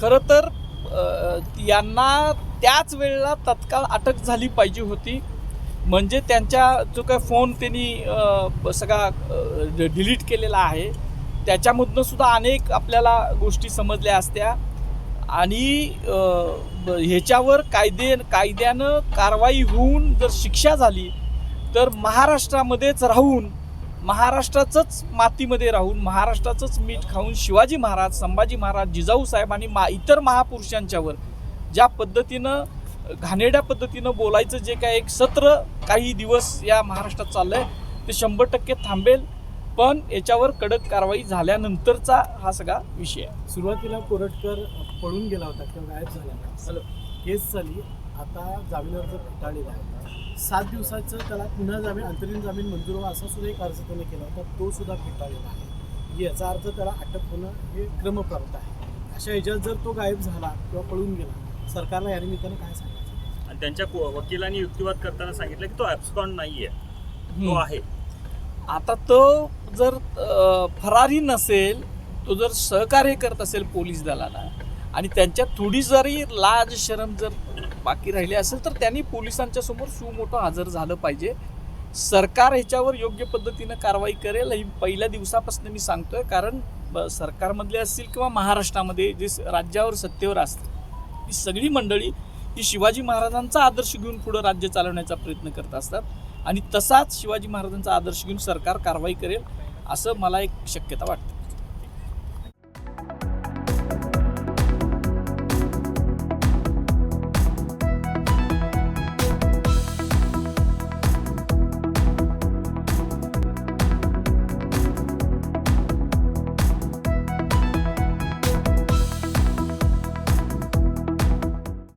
खरं तर यांना त्याच वेळेला तत्काळ अटक झाली पाहिजे होती. म्हणजे त्यांच्या जो काय फोन त्यांनी सगळा डिलीट केलेला आहे. त्याच्यामधनं सुद्धा अनेक आपल्याला गोष्टी समजल्या असत्या. आणि ह्याच्यावर कायदे कायद्यानं कारवाई होऊन जर शिक्षा झाली तर महाराष्ट्रामध्येच राहून महाराष्ट्राचंच मातीमध्ये राहून महाराष्ट्राचंच मीठ खाऊन शिवाजी महाराज संभाजी महाराज जिजाऊ साहेब आणि मा इतर महापुरुषांच्यावर ज्या पद्धतीनं घाणेरड्या पद्धतीनं बोलायचं जे काय एक सत्र काही दिवस या महाराष्ट्रात चाललंय ते शंभर टक्के थांबेल. पण याच्यावर कडक कारवाई झाल्यानंतरचा हा सगळा विषय आहे. सुरुवातीला कोरटकर पळून गेला होता किंवा गायब झाला केस झाली. आता जामीन अर्ज फेटाळलेला आहे सात दिवसाचं त्याला पुन्हा जामीन अंतरिम जामीन मंजूर व्हावा असा सुद्धा एक अर्ज त्याने केला होता. तो सुद्धा फेटाळलेला आहे. याचा अर्थ त्याला अटक होणं हे क्रमप्राप्त आहे. अशा ह्याच्यात जर तो गायब झाला किंवा पळून गेला सरकारला या निमित्तानं काय सांगायचं? आणि त्यांच्या वकिलांनी युक्तिवाद करताना सांगितलं की तो ॲब्स्कॉन नाहीये. तो हम्म. आहे. आता तो जर फरारी नसेल तो जर सहकार्य करत असेल पोलीस दलाला आणि त्यांच्यात थोडी जरी लाज शरम जर बाकी राहिले असेल तर त्यांनी पोलिसांच्या समोर सुमोठं हजर झालं पाहिजे. सरकार ह्याच्यावर योग्य पद्धतीनं कारवाई करेल ही पहिल्या दिवसापासून मी सांगतोय. कारण ब- सरकारमधले असतील किंवा महाराष्ट्रामध्ये जे राज्यावर सत्तेवर असतील ही सगळी मंडळी ही शिवाजी महाराजांचा आदर्श घेऊन पुढं राज्य चालवण्याचा प्रयत्न करत असतात. आणि तसाच शिवाजी महाराजांचा आदर्श घेऊन सरकार कारवाई करेल असं मला एक शक्यता वाटते.